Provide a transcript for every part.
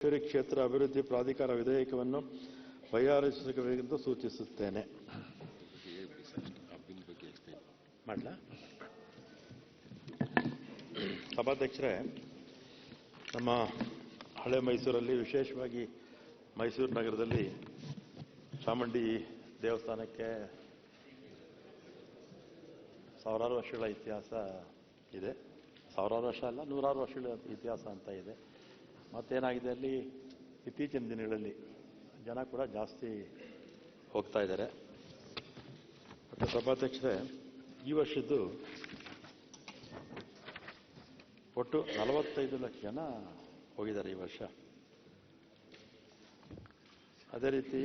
ಕ್ಷೇತ್ರ ಅಭಿವೃದ್ಧಿ ಪ್ರಾಧಿಕಾರ ವಿಧೇಯಕವನ್ನು ಬಗೆಹರಿಸಬೇಕೆಂದು ಸೂಚಿಸುತ್ತೇನೆ. ಸಭಾಧ್ಯಕ್ಷರೇ, ನಮ್ಮ ಹಳೆ ಮೈಸೂರಲ್ಲಿ, ವಿಶೇಷವಾಗಿ ಮೈಸೂರು ನಗರದಲ್ಲಿ ಚಾಮುಂಡಿ ದೇವಸ್ಥಾನಕ್ಕೆ ಸಾವಿರಾರು ವರ್ಷಗಳ ಇತಿಹಾಸ ಇದೆ. ಸಾವಿರಾರು ವರ್ಷ ಅಲ್ಲ, ನೂರಾರು ವರ್ಷಗಳ ಇತಿಹಾಸ ಅಂತ ಇದೆ. ಮತ್ತೇನಾಗಿದೆ ಅಲ್ಲಿ? ಇತ್ತೀಚಿನ ದಿನಗಳಲ್ಲಿ ಜನ ಕೂಡ ಜಾಸ್ತಿ ಹೋಗ್ತಾ ಇದ್ದಾರೆ. ಮತ್ತು ಸಭಾಧ್ಯಕ್ಷರೇ, ಈ ವರ್ಷದ್ದು ಒಟ್ಟು ನಲವತ್ತೈದು ಲಕ್ಷ ಜನ ಹೋಗಿದ್ದಾರೆ ಈ ವರ್ಷ. ಅದೇ ರೀತಿ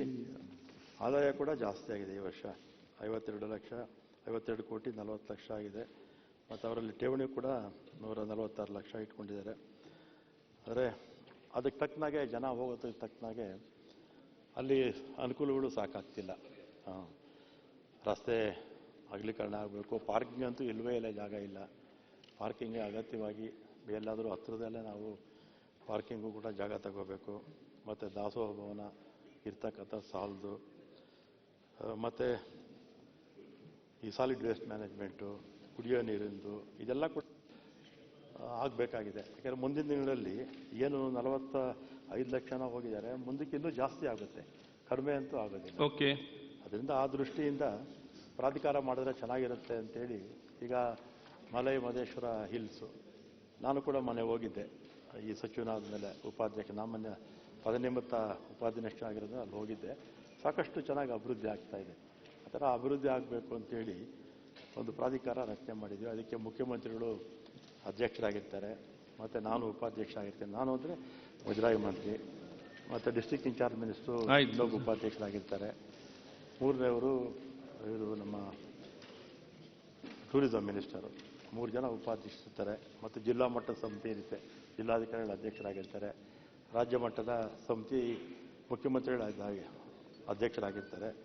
ಆದಾಯ ಕೂಡ ಜಾಸ್ತಿ ಆಗಿದೆ ಈ ವರ್ಷ. ಐವತ್ತೆರಡು ಲಕ್ಷ, ಐವತ್ತೆರಡು ಕೋಟಿ ನಲವತ್ತು ಲಕ್ಷ ಆಗಿದೆ. ಮತ್ತು ಅವರಲ್ಲಿ ಠೇವಣಿ ಕೂಡ ನೂರ ನಲವತ್ತಾರು ಲಕ್ಷ ಇಟ್ಕೊಂಡಿದ್ದಾರೆ. ಆದರೆ ಅದಕ್ಕೆ ತಕ್ಕನಾಗೆ ಜನ ಹೋಗೋದಕ್ಕೆ ತಕ್ಕನಾಗೆ ಅಲ್ಲಿ ಅನುಕೂಲಗಳು ಸಾಕಾಗ್ತಿಲ್ಲ. ರಸ್ತೆ ಅಗಲೀಕರಣ ಆಗಬೇಕು. ಪಾರ್ಕಿಂಗ್ ಅಂತೂ ಇಲ್ಲವೇ ಇಲ್ಲ, ಜಾಗ ಇಲ್ಲ. ಪಾರ್ಕಿಂಗ್ ಅಗತ್ಯವಾಗಿ ಎಲ್ಲಾದರೂ ಹತ್ರದಲ್ಲೇ ನಾವು ಪಾರ್ಕಿಂಗು ಕೂಡ ಜಾಗ ತಗೋಬೇಕು. ಮತ್ತು ದಾಸೋಹ ಭವನ ಇರ್ತಕ್ಕಂಥ ಸಾಲದು. ಮತ್ತು ಈ ಸಾಲಿಡ್ ವೇಸ್ಟ್ ಮ್ಯಾನೇಜ್ಮೆಂಟು, ಕುಡಿಯೋ ನೀರಿಂದು, ಇದೆಲ್ಲ ಕೂಡ ಆಗಬೇಕಾಗಿದೆ. ಯಾಕಂದರೆ ಮುಂದಿನ ದಿನಗಳಲ್ಲಿ ಏನು ನಲವತ್ತ ಐದು ಲಕ್ಷನ ಹೋಗಿದ್ದಾರೆ ಮುಂದಕ್ಕೆ ಇನ್ನೂ ಜಾಸ್ತಿ ಆಗುತ್ತೆ. ಕಡಿಮೆ ಅಂತೂ ಆಗೋದಿಲ್ಲ. ಓಕೆ. ಅದರಿಂದ ಆ ದೃಷ್ಟಿಯಿಂದ ಪ್ರಾಧಿಕಾರ ಮಾಡಿದ್ರೆ ಚೆನ್ನಾಗಿರುತ್ತೆ ಅಂತೇಳಿ ಈಗ ಮಲೈ ಮಹದೇಶ್ವರ ಹಿಲ್ಸು. ನಾನು ಕೂಡ ಮನೆ ಹೋಗಿದ್ದೆ. ಈ ಸಚಿವನಾದ ಮೇಲೆ ಉಪಾಧ್ಯಕ್ಷ ನಾಮನ್ಯ ಪದನಿಮಿತ್ತ ಉಪಾಧ್ಯಕ್ಷ ಆಗಿರೋದು ಅಲ್ಲಿ ಹೋಗಿದ್ದೆ. ಸಾಕಷ್ಟು ಚೆನ್ನಾಗಿ ಅಭಿವೃದ್ಧಿ ಆಗ್ತಾ ಇದೆ. ಆ ಥರ ಅಭಿವೃದ್ಧಿ ಆಗಬೇಕು ಅಂತೇಳಿ ಒಂದು ಪ್ರಾಧಿಕಾರ ರಚನೆ ಮಾಡಿದ್ವಿ. ಅದಕ್ಕೆ ಮುಖ್ಯಮಂತ್ರಿಗಳು ಅಧ್ಯಕ್ಷರಾಗಿರ್ತಾರೆ. ಮತ್ತು ನಾನು ಉಪಾಧ್ಯಕ್ಷ ಆಗಿರ್ತೇನೆ ನಾನು ಅಂದರೆ ಮುಜರಾಯಿ ಮಂತ್ರಿ. ಮತ್ತು ಡಿಸ್ಟ್ರಿಕ್ಟ್ ಇನ್ಚಾರ್ಜ್ ಮಿನಿಸ್ಟ್ರು. ಇನ್ನೊಬ್ಬ ಉಪಾಧ್ಯಕ್ಷರಾಗಿರ್ತಾರೆ. ಮೂರನೇವರು ಇವರು ನಮ್ಮ ಟೂರಿಸಂ ಮಿನಿಸ್ಟರು ಮೂರು ಜನ ಉಪಾಧ್ಯಕ್ಷರಿರ್ತಾರೆ. ಮತ್ತು ಜಿಲ್ಲಾ ಮಟ್ಟದ ಸಮಿತಿ ಇರುತ್ತೆ ಜಿಲ್ಲಾಧಿಕಾರಿಗಳ ಅಧ್ಯಕ್ಷರಾಗಿರ್ತಾರೆ. ರಾಜ್ಯ ಮಟ್ಟದ ಸಮಿತಿ ಮುಖ್ಯಮಂತ್ರಿಗಳ ಅಧ್ಯ- ಅಧ್ಯಕ್ಷರಾಗಿರ್ತಾರೆ.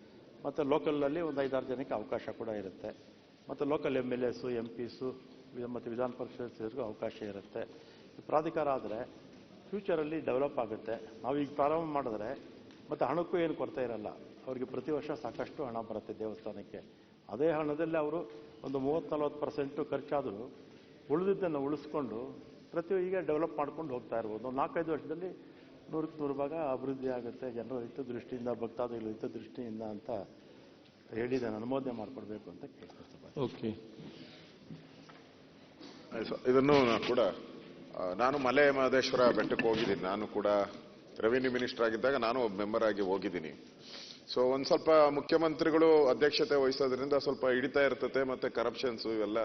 ಮತ್ತು ಲೋಕಲ್ನಲ್ಲಿ ಒಂದು ಐದಾರು ಜನಕ್ಕೆ ಅವಕಾಶ ಕೂಡ ಇರುತ್ತೆ. ಮತ್ತು local M L As M Ps ಮತ್ತು ವಿಧಾನ ಪರಿಷತ್ ಸೇರಿಗೂ ಅವಕಾಶ ಇರುತ್ತೆ. ಪ್ರಾಧಿಕಾರ ಆದರೆ ಫ್ಯೂಚರಲ್ಲಿ ಡೆವಲಪ್ ಆಗುತ್ತೆ. ನಾವು ಈಗ ಪ್ರಾರಂಭ ಮಾಡಿದ್ರೆ ಮತ್ತು ಹಣಕ್ಕೂ ಏನು ಕೊರತೆ ಇರಲ್ಲ. ಅವರಿಗೆ ಪ್ರತಿ ವರ್ಷ ಸಾಕಷ್ಟು ಹಣ ಬರುತ್ತೆ ದೇವಸ್ಥಾನಕ್ಕೆ. ಅದೇ ಹಣದಲ್ಲಿ ಅವರು ಒಂದು ಮೂವತ್ತು ನಲ್ವತ್ತು ಪರ್ಸೆಂಟು ಖರ್ಚಾದರೂ ಉಳಿದಿದ್ದನ್ನು ಉಳಿಸ್ಕೊಂಡು ಪ್ರತಿ ಈಗ ಡೆವಲಪ್ ಮಾಡ್ಕೊಂಡು ಹೋಗ್ತಾ ಇರ್ಬೋದು. ಒಂದು ನಾಲ್ಕೈದು ವರ್ಷದಲ್ಲಿ ನೂರಕ್ಕೆ ನೂರು ಭಾಗ ಅಭಿವೃದ್ಧಿ ಆಗುತ್ತೆ. ಜನರ ಹಿತ ದೃಷ್ಟಿಯಿಂದ, ಭಕ್ತಾದಿಗಳ ಹಿತ ದೃಷ್ಟಿಯಿಂದ ಅಂತ ಹೇಳಿದ್ದಾನೆ ಅನುಮೋದನೆ ಮಾಡಿಕೊಡ್ಬೇಕು ಅಂತ ಕೇಳ್ತಾ ಓಕೆ ಇದನ್ನು ಕೂಡ ನಾನು ಮಲೆ ಮಹದೇಶ್ವರ ಬೆಟ್ಟಕ್ಕೆ ಹೋಗಿದ್ದೀನಿ. ನಾನು ಕೂಡ ರೆವಿನ್ಯೂ ಮಿನಿಸ್ಟರ್ ಆಗಿದ್ದಾಗ ನಾನು ಒಬ್ಬ ಮೆಂಬರ್ ಆಗಿ ಹೋಗಿದ್ದೀನಿ. ಸೊ ಒಂದು ಸ್ವಲ್ಪ ಮುಖ್ಯಮಂತ್ರಿಗಳು ಅಧ್ಯಕ್ಷತೆ ವಹಿಸೋದ್ರಿಂದ ಸ್ವಲ್ಪ ಹಿಡಿತಾ ಇರ್ತದೆ ಮತ್ತೆ ಕರಪ್ಷನ್ಸ್ ಇವೆಲ್ಲ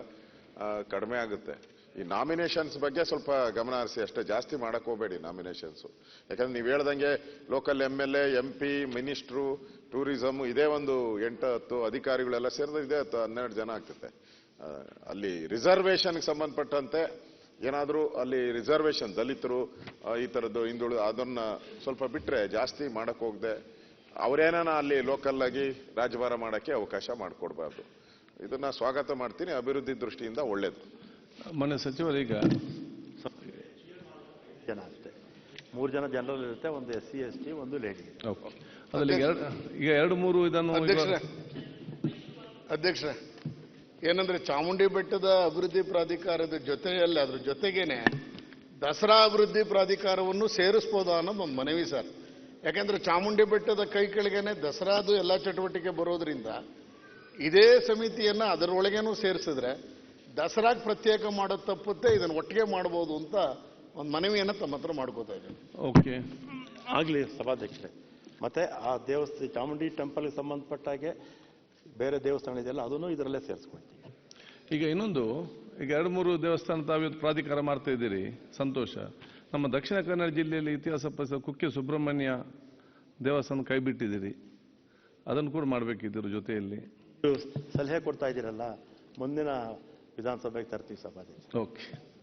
ಕಡಿಮೆ ಆಗುತ್ತೆ. ಈ ನಾಮಿನೇಷನ್ಸ್ ಬಗ್ಗೆ ಸ್ವಲ್ಪ ಗಮನ ಹರಿಸಿ, ಅಷ್ಟೇ ಜಾಸ್ತಿ ಮಾಡಕ್ ಹೋಗಬೇಡಿ ನಾಮಿನೇಷನ್ಸು ಯಾಕಂದ್ರೆ ನೀವು ಹೇಳ್ದಂಗೆ local M L A M P minister tourism ಇದೇ ಒಂದು ಎಂಟು ಹತ್ತು ಅಧಿಕಾರಿಗಳೆಲ್ಲ ಸೇರಿದ್ರೆ ಇದೇ ಹತ್ತು ಹನ್ನೆರಡು ಜನ ಆಗ್ತದೆ ಅಲ್ಲಿ ರಿಸರ್ವೇಷನ್ಗೆ ಸಂಬಂಧಪಟ್ಟಂತೆ ಏನಾದರೂ ಅಲ್ಲಿ ರಿಸರ್ವೇಷನ್ ದಲಿತರು ಈ ಥರದ್ದು ಹಿಂದುಳಿದ ಅದನ್ನ ಸ್ವಲ್ಪ ಬಿಟ್ರೆ ಜಾಸ್ತಿ ಮಾಡಕ್ಕೆ ಹೋಗದೆ ಅವರೇನಾನ ಅಲ್ಲಿ ಲೋಕಲ್ ಆಗಿ ರಾಜಭಾರ ಮಾಡಕ್ಕೆ ಅವಕಾಶ ಮಾಡಿಕೊಡ್ಬಾರ್ದು. ಇದನ್ನ ಸ್ವಾಗತ ಮಾಡ್ತೀನಿ ಅಭಿವೃದ್ಧಿ ದೃಷ್ಟಿಯಿಂದ ಒಳ್ಳೇದು. ಮನೆ ಸಚಿವರು ಈಗ ಜನ ಅಷ್ಟೇ. ಮೂರು ಜನ ಜನರಲ್ ಇರುತ್ತೆ ಒಂದು ಎಸ್ ಸಿ ಎಸ್ ಟಿ ಒಂದು ಲೇಡಿ. ಈಗ ಎರಡು ಈಗ ಎರಡು ಮೂರು ಇದನ್ನು ಅಧ್ಯಕ್ಷರೇ. ಅಧ್ಯಕ್ಷರೇ. ಏನಂದ್ರೆ ಚಾಮುಂಡಿ ಬೆಟ್ಟದ ಅಭಿವೃದ್ಧಿ ಪ್ರಾಧಿಕಾರದ ಜೊತೆಯಲ್ಲಿ ಅದ್ರ ಜೊತೆಗೇನೆ ದಸರಾ ಅಭಿವೃದ್ಧಿ ಪ್ರಾಧಿಕಾರವನ್ನು ಸೇರಿಸ್ಬೋದಾ ಅನ್ನೋದು ಒಂದು ಮನವಿ ಸರ್. ಯಾಕಂದ್ರೆ ಚಾಮುಂಡಿ ಬೆಟ್ಟದ ಕೈ ಕೆಳಗೇನೆ ದಸರಾದು ಎಲ್ಲ ಚಟುವಟಿಕೆ ಬರೋದ್ರಿಂದ ಇದೇ ಸಮಿತಿಯನ್ನ ಅದರೊಳಗೇನೂ ಸೇರಿಸಿದ್ರೆ ದಸರಾಗ್ ಪ್ರತ್ಯೇಕ ಮಾಡೋ ತಪ್ಪುತ್ತೆ ಇದನ್ನ ಒಟ್ಟಿಗೆ ಮಾಡ್ಬೋದು ಅಂತ ಒಂದು ಮನವಿಯನ್ನ ತಮ್ಮ ಹತ್ರ ಮಾಡ್ಕೋತಾ ಇದ್ದೀನಿ. ಓಕೆ. ಆಗಲಿ ಸಭಾಧ್ಯಕ್ಷರೇ. ಮತ್ತೆ ಆ ದೇವಸ್ಥಾನ ಚಾಮುಂಡಿ ಟೆಂಪಲ್ಗೆ ಸಂಬಂಧಪಟ್ಟ ಹಾಗೆ ಬೇರೆ ದೇವಸ್ಥಾನ ಇದೆಯಲ್ಲ ಅದನ್ನು ಇದರಲ್ಲೇ ಸೇರಿಸ್ಕೊಳ್ತೀವಿ ಈಗ ಇನ್ನೊಂದು ಈಗ ಎರಡು ಮೂರು ದೇವಸ್ಥಾನ ತಾವಿವತ್ತು ಪ್ರಾಧಿಕಾರ ಮಾಡ್ತಾ ಇದ್ದೀರಿ ಸಂತೋಷ. ನಮ್ಮ ದಕ್ಷಿಣ ಕನ್ನಡ ಜಿಲ್ಲೆಯಲ್ಲಿ ಇತಿಹಾಸ ಪ್ರಸಿದ್ಧ ಕುಕ್ಕೆ ಸುಬ್ರಹ್ಮಣ್ಯ ದೇವಸ್ಥಾನ ಕೈ ಬಿಟ್ಟಿದ್ದೀರಿ ಅದನ್ನು ಕೂಡ ಮಾಡಬೇಕಿದ್ದರು ಜೊತೆಯಲ್ಲಿ. ಸಲಹೆ ಕೊಡ್ತಾ ಇದ್ದೀರಲ್ಲ ಮುಂದಿನ ವಿಧಾನಸಭೆಗೆ ತರ್ತೀವಿ ಸಭಾಧ್ಯಕ್ಷ. ಓಕೆ.